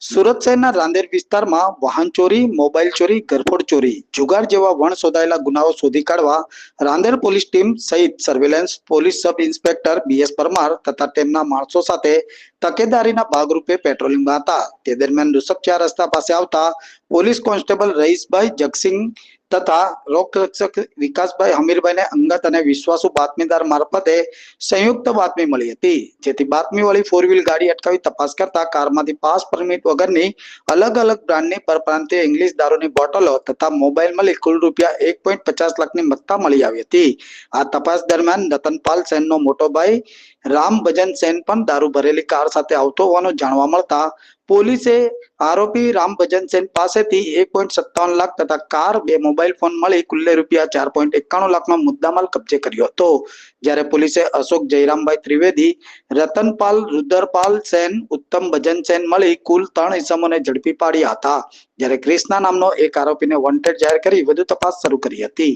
સુરત શહેરના રાંદેર વિસ્તારમાં વાહન ચોરી, મોબાઈલ ચોરી ગરફોડ ચોરી, જુગાર જેવા વણ શોધાયેલા ગુનાઓ શોધી કાઢવા રાંદેર પોલીસ ટીમ સહિત surveillance police sub inspector BS Parmar તથા તેમના માણસો સાથે તકેદારીના ભાગરૂપે પેટ્રોલિંગમાં હતા. તે દરમિયાન દુસકચા રસ્તા પાસે આવતા પોલીસ કોન્સ્ટેબલ રહીશભાઈ જગસિંહ તથા લોકરક્ષક વિકાસભાઈ હમીરભાઈને અંગત અને વિશ્વાસુ બાતમીદાર મારફતે સંયુક્ત બાતમી મળી હતી. જેથી બાતમી વાળી ફોર વ્હીલ ગાડી અટકાવી તપાસ કરતા કારમાંથી પાસ પરમિટ વગરની અલગ અલગ બ્રાન્ડની પરપ્રાંતીય ઇંગ્લિશ દારૂની બોટલો તથા મોબાઈલ મળી કુલ રૂપિયા એક પોઈન્ટ પચાસ લાખની મત્તા મળી આવી હતી. આ તપાસ દરમિયાન રતનપાલ સેનનો મોટો ભાઈ રામ ભજન સેન પણ દારૂ ભરેલી કાર સાથે આવતો હોવાનું જાણવા મળતા પોલીસે આરોપી રામ ભજન સેન પાસેથી એક પોઈન્ટ સત્તાવન લાખ તથા કાર, બે મોબાઈલ ફોન મળી કુલ્લે રૂપિયા ચાર પોઈન્ટ એકાણું લાખનો મુદ્દામાલ કબજે કર્યો હતો. જ્યારે પોલીસે અશોક જયરામભાઈ ત્રિવેદી, રતનપાલ રુદ્રપાલ સેન, ઉત્તમ ભજન સેન મળી કુલ ત્રણ ઇસમોને ઝડપી પાડ્યા હતા. જ્યારે ક્રિષ્ના નામનો એક આરોપીને વોન્ટેડ જાહેર કરી, વધુ તપાસ શરૂ કરી હતી.